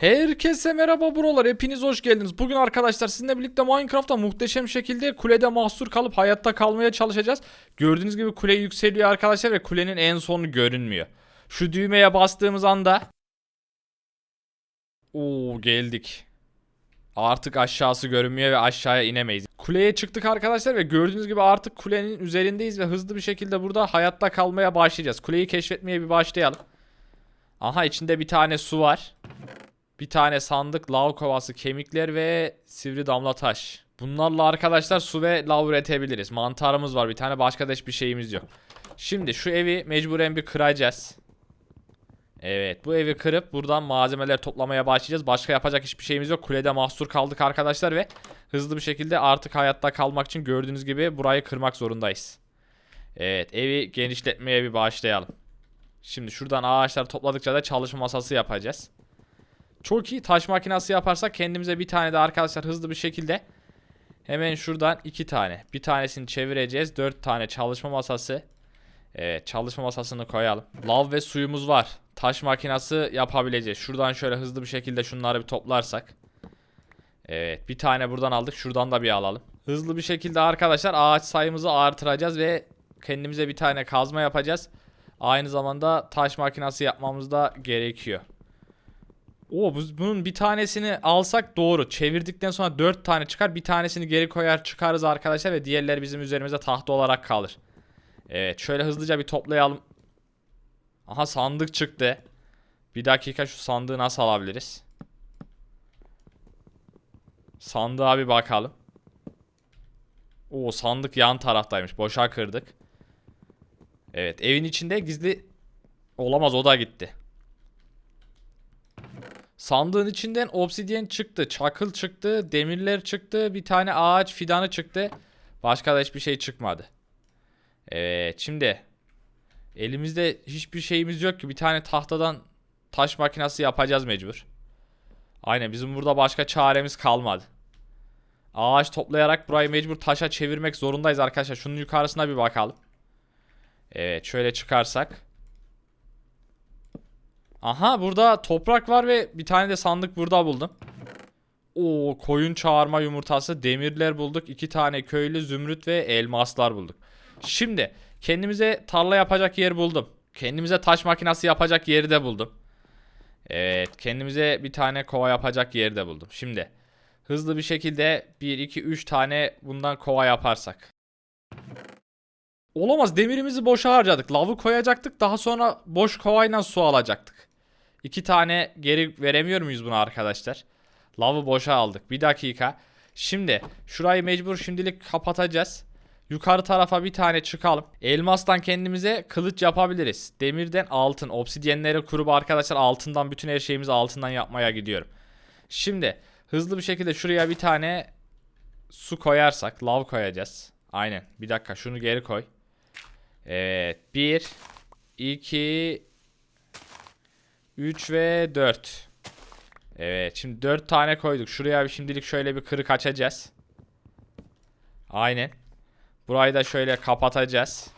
Herkese merhaba buralar. Hepiniz hoş geldiniz. Bugün arkadaşlar sizinle birlikte Minecraft'ta muhteşem şekilde kulede mahsur kalıp hayatta kalmaya çalışacağız. Gördüğünüz gibi kule yükseliyor arkadaşlar ve kulenin en sonu görünmüyor. Şu düğmeye bastığımız anda Oo geldik. Artık aşağısı görünmüyor ve aşağıya inemeyiz. Kuleye çıktık arkadaşlar ve gördüğünüz gibi artık kulenin üzerindeyiz ve hızlı bir şekilde burada hayatta kalmaya başlayacağız. Kuleyi keşfetmeye bir başlayalım. Aha içinde bir tane su var. Bir tane sandık, lav kovası, kemikler ve sivri damla taş. Bunlarla arkadaşlar su ve lav üretebiliriz. Mantarımız var bir tane başka da hiçbir şeyimiz yok. Şimdi şu evi mecburen bir kıracağız. Evet bu evi kırıp buradan malzemeler toplamaya başlayacağız. Başka yapacak hiçbir şeyimiz yok. Kulede mahsur kaldık arkadaşlar ve hızlı bir şekilde artık hayatta kalmak için gördüğünüz gibi burayı kırmak zorundayız. Evet evi genişletmeye bir başlayalım. Şimdi şuradan ağaçlar topladıkça da çalışma masası yapacağız. Çok iyi taş makinesi yaparsak kendimize bir tane de arkadaşlar hızlı bir şekilde hemen şuradan iki tane. Bir tanesini çevireceğiz. Dört tane çalışma masası. Evet çalışma masasını koyalım. Lav ve suyumuz var. Taş makinesi yapabileceğiz. Şuradan şöyle hızlı bir şekilde şunları bir toplarsak. Evet bir tane buradan aldık. Şuradan da bir alalım. Hızlı bir şekilde arkadaşlar ağaç sayımızı artıracağız ve kendimize bir tane kazma yapacağız. Aynı zamanda taş makinesi yapmamız da gerekiyor. Oo bu- bunun bir tanesini alsak doğru. Çevirdikten sonra 4 tane çıkar. Bir tanesini geri koyar çıkarız arkadaşlar ve diğerleri bizim üzerimize tahta olarak kalır. Evet şöyle hızlıca bir toplayalım. Aha sandık çıktı. Bir dakika şu sandığı nasıl alabiliriz? Sandığa bir bakalım. Oo sandık yan taraftaymış. Boşa kırdık. Evet evin içinde gizli olamaz o da gitti. Sandığın içinden obsidyen çıktı, çakıl çıktı, demirler çıktı, bir tane ağaç fidanı çıktı. Başka da hiçbir şey çıkmadı. Evet şimdi elimizde hiçbir şeyimiz yok ki bir tane tahtadan taş makinesi yapacağız mecbur. Aynen bizim burada başka çaremiz kalmadı. Ağaç toplayarak burayı mecbur taşa çevirmek zorundayız arkadaşlar. Şunun yukarısına bir bakalım. Evet şöyle çıkarsak. Aha burada toprak var ve bir tane de sandık burada buldum. Oo koyun çağırma yumurtası, demirler bulduk. iki tane köylü zümrüt ve elmaslar bulduk. Şimdi kendimize tarla yapacak yer buldum. Kendimize taş makinesi yapacak yeri de buldum. Evet kendimize bir tane kova yapacak yeri de buldum. Şimdi hızlı bir şekilde 1 2 3 tane bundan kova yaparsak. Olamaz demirimizi boşa harcadık. Lavı koyacaktık daha sonra boş kovayla su alacaktık. İki tane geri veremiyor muyuz buna arkadaşlar? Lavı boşa aldık. Bir dakika. Şimdi şurayı mecbur şimdilik kapatacağız. Yukarı tarafa bir tane çıkalım. Elmastan kendimize kılıç yapabiliriz. Demirden altın. Obsidyenleri kurup arkadaşlar altından bütün her şeyimizi altından yapmaya gidiyorum. Şimdi hızlı bir şekilde şuraya bir tane su koyarsak lav koyacağız. Aynen. Bir dakika şunu geri koy. Evet. 1 2 3 ve 4. Evet. Şimdi 4 tane koyduk. Şuraya bir şimdilik şöyle bir kırık açacağız. Aynen. Burayı da şöyle kapatacağız.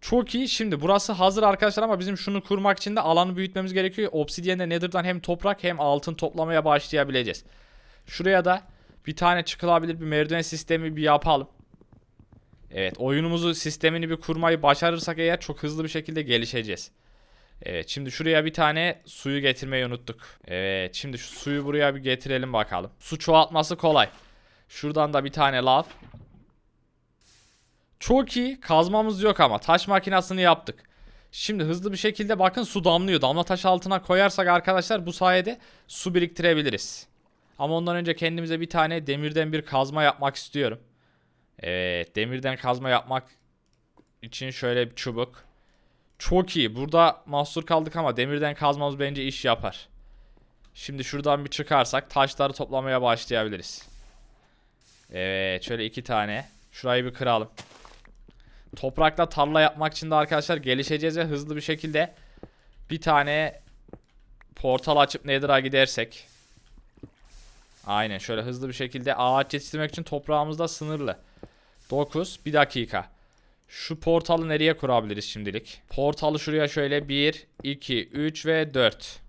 Çok iyi. Şimdi burası hazır arkadaşlar ama bizim şunu kurmak için de alanı büyütmemiz gerekiyor. Obsidiyenle Nether'dan hem toprak hem altın toplamaya başlayabileceğiz. Şuraya da bir tane çıkılabilir bir merdiven sistemi bir yapalım. Evet oyunumuzu sistemini bir kurmayı başarırsak eğer çok hızlı bir şekilde gelişeceğiz. Evet şimdi şuraya bir tane suyu getirmeyi unuttuk. Evet şimdi şu suyu buraya bir getirelim bakalım. Su çoğaltması kolay. Şuradan da bir tane lav. Çok iyi. Kazmamız yok ama. Taş makinesini yaptık. Şimdi hızlı bir şekilde bakın su damlıyor. Damla taş altına koyarsak arkadaşlar bu sayede su biriktirebiliriz. Ama ondan önce kendimize bir tane demirden bir kazma yapmak istiyorum. Evet demirden kazma yapmak için şöyle bir çubuk. Çok iyi. Burada mahsur kaldık ama demirden kazmamız bence iş yapar. Şimdi şuradan bir çıkarsak taşları toplamaya başlayabiliriz. Evet şöyle iki tane. Şurayı bir kıralım. Toprakla tarla yapmak için de arkadaşlar gelişeceğiz ve hızlı bir şekilde bir tane portal açıp Nether'a gidersek. Aynen şöyle hızlı bir şekilde ağaç yetiştirmek için toprağımız da sınırlı. 9 bir dakika. Şu portalı nereye kurabiliriz şimdilik? Portalı şuraya şöyle 1, 2, 3 ve 4.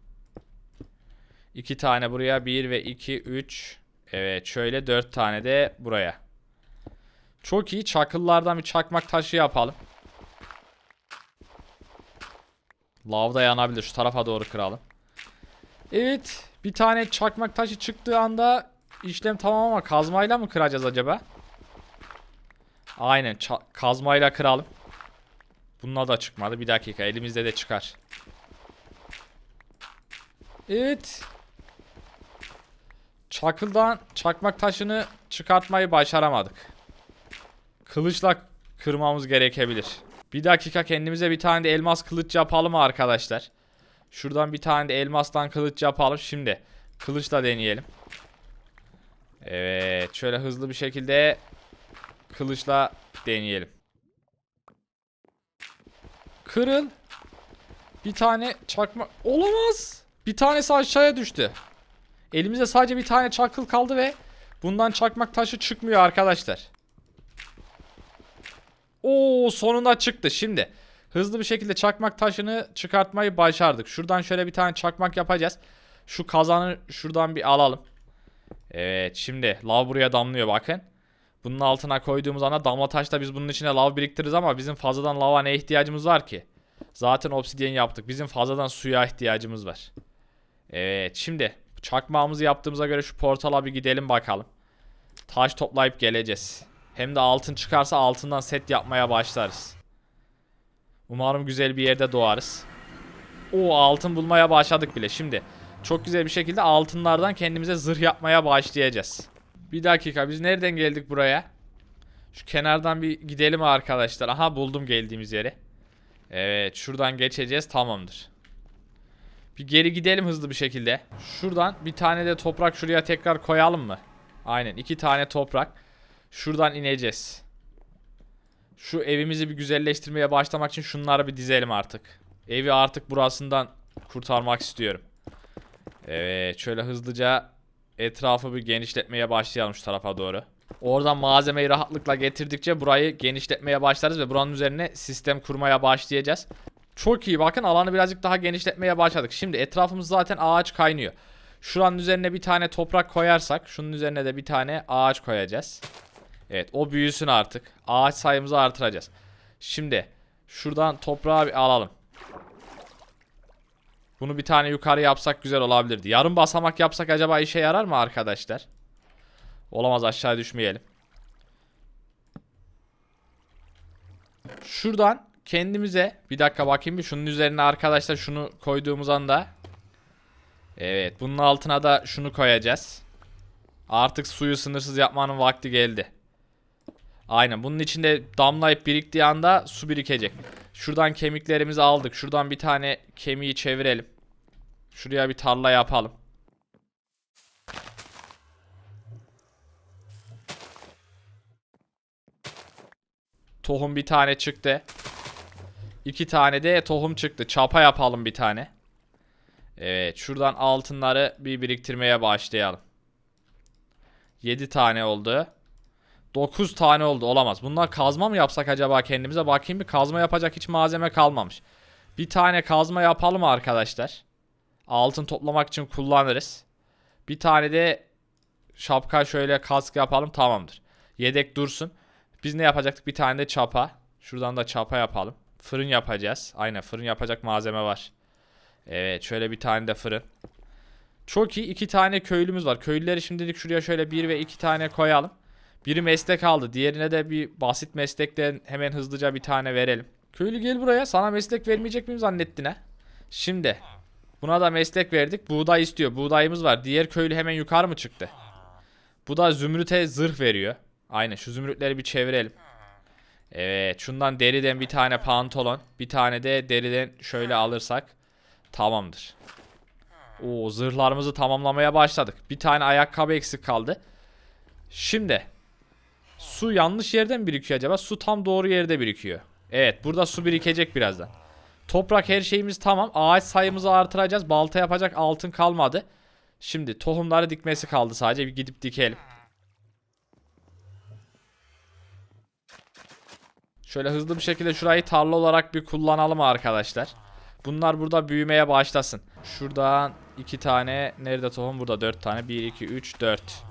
2 tane buraya 1 ve 2 3. Evet şöyle 4 tane de buraya. Çok iyi çakıllardan bir çakmak taşı yapalım. Lavda yanabilir şu tarafa doğru kıralım. Evet bir tane çakmak taşı çıktığı anda işlem tamam ama kazmayla mı kıracağız acaba? Aynen kazmayla kıralım. Bununla da çıkmadı. Bir dakika elimizde de çıkar. Evet. Çakıldan çakmak taşını çıkartmayı başaramadık. Kılıçla kırmamız gerekebilir. Bir dakika kendimize bir tane de elmas kılıç yapalım arkadaşlar. Şuradan bir tane de elmastan kılıç yapalım. Şimdi kılıçla deneyelim. Evet şöyle hızlı bir şekilde kılıçla deneyelim. Kırıl. Bir tane çakma... Olamaz. Bir tanesi aşağıya düştü. Elimizde sadece bir tane çakıl kaldı ve bundan çakmak taşı çıkmıyor arkadaşlar. Oo sonunda çıktı. Şimdi hızlı bir şekilde çakmak taşını çıkartmayı başardık. Şuradan şöyle bir tane çakmak yapacağız. Şu kazanı şuradan bir alalım. Evet şimdi lav buraya damlıyor bakın. Bunun altına koyduğumuz anda damla taşla biz bunun içine lav biriktiririz ama bizim fazladan lava ne ihtiyacımız var ki? Zaten obsidyen yaptık. Bizim fazladan suya ihtiyacımız var. Evet şimdi çakmağımızı yaptığımıza göre şu portala bir gidelim bakalım. Taş toplayıp geleceğiz. Hem de altın çıkarsa altından set yapmaya başlarız. Umarım güzel bir yerde doğarız. O altın bulmaya başladık bile. Şimdi çok güzel bir şekilde altınlardan kendimize zırh yapmaya başlayacağız. Bir dakika biz nereden geldik buraya? Şu kenardan bir gidelim arkadaşlar. Aha buldum geldiğimiz yeri. Evet şuradan geçeceğiz tamamdır. Bir geri gidelim hızlı bir şekilde. Şuradan bir tane de toprak şuraya tekrar koyalım mı? Aynen iki tane toprak. Şuradan ineceğiz. Şu evimizi bir güzelleştirmeye başlamak için şunları bir dizelim artık. Evi artık burasından kurtarmak istiyorum. Evet şöyle hızlıca etrafı bir genişletmeye başlayalım şu tarafa doğru. Oradan malzemeyi rahatlıkla getirdikçe burayı genişletmeye başlarız ve buranın üzerine sistem kurmaya başlayacağız. Çok iyi bakın alanı birazcık daha genişletmeye başladık. Şimdi etrafımız zaten ağaç kaynıyor. Şuranın üzerine bir tane toprak koyarsak şunun üzerine de bir tane ağaç koyacağız. Evet o büyüsün artık. Ağaç sayımızı artıracağız. Şimdi şuradan toprağı bir alalım. Bunu bir tane yukarı yapsak güzel olabilirdi. Yarım basamak yapsak acaba işe yarar mı arkadaşlar? Olamaz aşağı düşmeyelim. Şuradan kendimize bir dakika bakayım bir şunun üzerine arkadaşlar şunu koyduğumuz anda Evet bunun altına da şunu koyacağız. Artık suyu sınırsız yapmanın vakti geldi. Aynen bunun içinde damlayıp biriktiği anda su birikecek. Şuradan kemiklerimizi aldık. Şuradan bir tane kemiği çevirelim. Şuraya bir tarla yapalım. Tohum bir tane çıktı. İki tane de tohum çıktı. Çapa yapalım bir tane. Evet şuradan altınları bir biriktirmeye başlayalım. 7 tane oldu. 9 tane oldu olamaz. Bunlar kazma mı yapsak acaba kendimize? Bakayım bir kazma yapacak hiç malzeme kalmamış. Bir tane kazma yapalım arkadaşlar. Altın toplamak için kullanırız. Bir tane de şapka şöyle kask yapalım tamamdır. Yedek dursun. Biz ne yapacaktık? Bir tane de çapa. Şuradan da çapa yapalım. Fırın yapacağız. Aynen fırın yapacak malzeme var. Evet şöyle bir tane de fırın. Çok iyi iki tane köylümüz var. Köylüleri şimdilik şuraya şöyle bir ve iki tane koyalım. Biri meslek aldı. Diğerine de bir basit meslekten hemen hızlıca bir tane verelim. Köylü gel buraya. Sana meslek vermeyecek miyim zannettin ha? Şimdi. Buna da meslek verdik. Buğday istiyor. Buğdayımız var. Diğer köylü hemen yukarı mı çıktı? Bu da zümrüte zırh veriyor. Aynen şu zümrütleri bir çevirelim. Evet şundan deriden bir tane pantolon. Bir tane de deriden şöyle alırsak. Tamamdır. Oo zırhlarımızı tamamlamaya başladık. Bir tane ayakkabı eksik kaldı. Şimdi su yanlış yerden birikiyor acaba? Su tam doğru yerde birikiyor. Evet burada su birikecek birazdan. Toprak her şeyimiz tamam. Ağaç sayımızı artıracağız. Balta yapacak altın kalmadı. Şimdi tohumları dikmesi kaldı sadece. Bir gidip dikelim. Şöyle hızlı bir şekilde şurayı tarla olarak bir kullanalım arkadaşlar. Bunlar burada büyümeye başlasın. Şuradan iki tane. Nerede tohum? Burada dört tane. Bir, iki, üç, dört.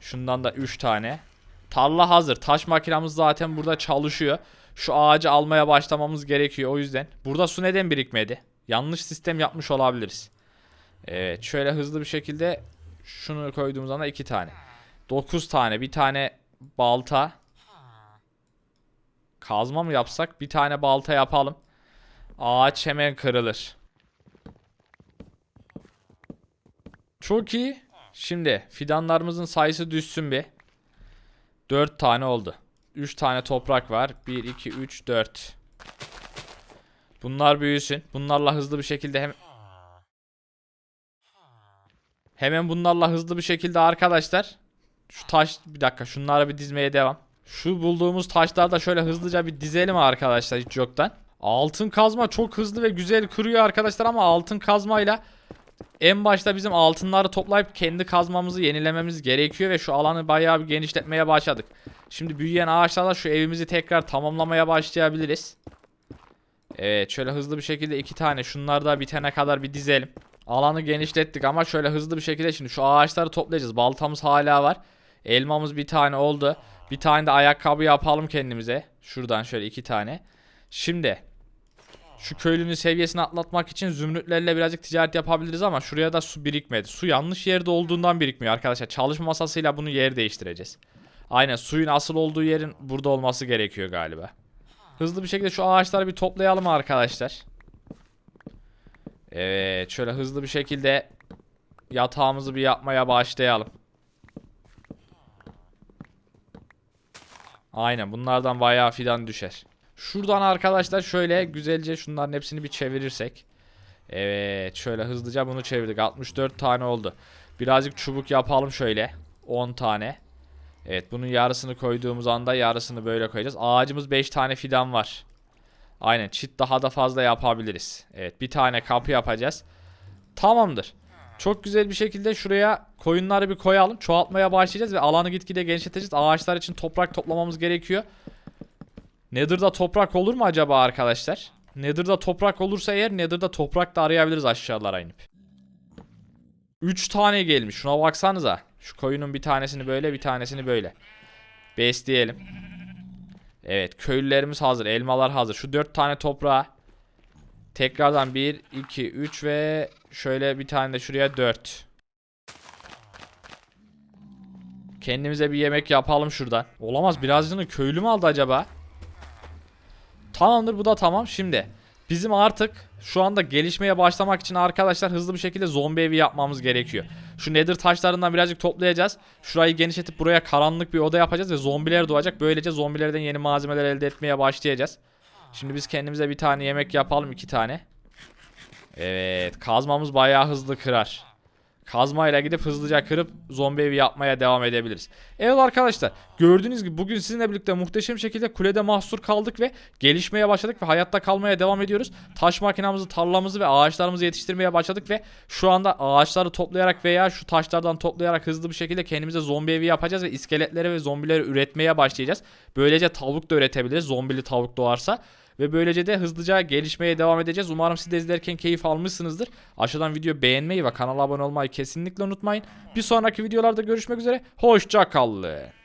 Şundan da üç tane. Tarla hazır. Taş makinamız zaten burada çalışıyor. Şu ağacı almaya başlamamız gerekiyor o yüzden. Burada su neden birikmedi? Yanlış sistem yapmış olabiliriz. Evet şöyle hızlı bir şekilde şunu koyduğumuz anda iki tane. 9 tane. Bir tane balta. Kazma mı yapsak? Bir tane balta yapalım. Ağaç hemen kırılır. Çok iyi. Şimdi fidanlarımızın sayısı düşsün bir. 4 tane oldu. 3 tane toprak var. 1, 2, 3, 4. Bunlar büyüsün. Bunlarla hızlı bir şekilde hem... Hemen bunlarla hızlı bir şekilde arkadaşlar. Şu taş bir dakika şunları bir dizmeye devam. Şu bulduğumuz taşları da şöyle hızlıca bir dizelim arkadaşlar hiç yoktan. Altın kazma çok hızlı ve güzel kırıyor arkadaşlar ama altın kazmayla en başta bizim altınları toplayıp kendi kazmamızı yenilememiz gerekiyor ve şu alanı bayağı bir genişletmeye başladık. Şimdi büyüyen ağaçlarla şu evimizi tekrar tamamlamaya başlayabiliriz. Evet şöyle hızlı bir şekilde iki tane şunlar da bitene kadar bir dizelim. Alanı genişlettik ama şöyle hızlı bir şekilde şimdi şu ağaçları toplayacağız. Baltamız hala var. Elmamız bir tane oldu. Bir tane de ayakkabı yapalım kendimize. Şuradan şöyle iki tane. Şimdi şu köylünün seviyesini atlatmak için zümrütlerle birazcık ticaret yapabiliriz ama şuraya da su birikmedi. Su yanlış yerde olduğundan birikmiyor arkadaşlar. Çalışma masasıyla bunu yer değiştireceğiz. Aynen suyun asıl olduğu yerin burada olması gerekiyor galiba. Hızlı bir şekilde şu ağaçları bir toplayalım arkadaşlar. Evet şöyle hızlı bir şekilde yatağımızı bir yapmaya başlayalım. Aynen bunlardan bayağı fidan düşer. Şuradan arkadaşlar şöyle güzelce şunların hepsini bir çevirirsek. Evet şöyle hızlıca bunu çevirdik. 64 tane oldu. Birazcık çubuk yapalım şöyle. 10 tane. Evet bunun yarısını koyduğumuz anda yarısını böyle koyacağız. Ağacımız 5 tane fidan var. Aynen çit daha da fazla yapabiliriz. Evet bir tane kapı yapacağız. Tamamdır. Çok güzel bir şekilde şuraya koyunları bir koyalım. Çoğaltmaya başlayacağız ve alanı gitgide genişleteceğiz. Ağaçlar için toprak toplamamız gerekiyor. Nether'da toprak olur mu acaba arkadaşlar? Nether'da toprak olursa eğer Nether'da toprak da arayabiliriz aşağılara inip. 3 tane gelmiş. Şuna baksanıza. Şu koyunun bir tanesini böyle bir tanesini böyle. Besleyelim. Evet köylülerimiz hazır. Elmalar hazır. Şu 4 tane toprağa. Tekrardan 1, 2, 3 ve şöyle bir tane de şuraya 4. Kendimize bir yemek yapalım şuradan. Olamaz birazcını köylü mü aldı acaba? Tamamdır bu da tamam. Şimdi bizim artık şu anda gelişmeye başlamak için arkadaşlar hızlı bir şekilde zombi evi yapmamız gerekiyor. Şu nether taşlarından birazcık toplayacağız. Şurayı genişletip buraya karanlık bir oda yapacağız ve zombiler doğacak. Böylece zombilerden yeni malzemeler elde etmeye başlayacağız. Şimdi biz kendimize bir tane yemek yapalım iki tane. Evet kazmamız bayağı hızlı kırar. Kazmayla gidip hızlıca kırıp zombi evi yapmaya devam edebiliriz. Evet arkadaşlar gördüğünüz gibi bugün sizinle birlikte muhteşem şekilde kulede mahsur kaldık ve gelişmeye başladık ve hayatta kalmaya devam ediyoruz. Taş makinamızı, tarlamızı ve ağaçlarımızı yetiştirmeye başladık ve şu anda ağaçları toplayarak veya şu taşlardan toplayarak hızlı bir şekilde kendimize zombi evi yapacağız ve iskeletleri ve zombileri üretmeye başlayacağız. Böylece tavuk da üretebiliriz zombili tavuk doğarsa. Ve böylece de hızlıca gelişmeye devam edeceğiz. Umarım siz de izlerken keyif almışsınızdır. Aşağıdan video beğenmeyi ve kanala abone olmayı kesinlikle unutmayın. Bir sonraki videolarda görüşmek üzere. Hoşça kalın.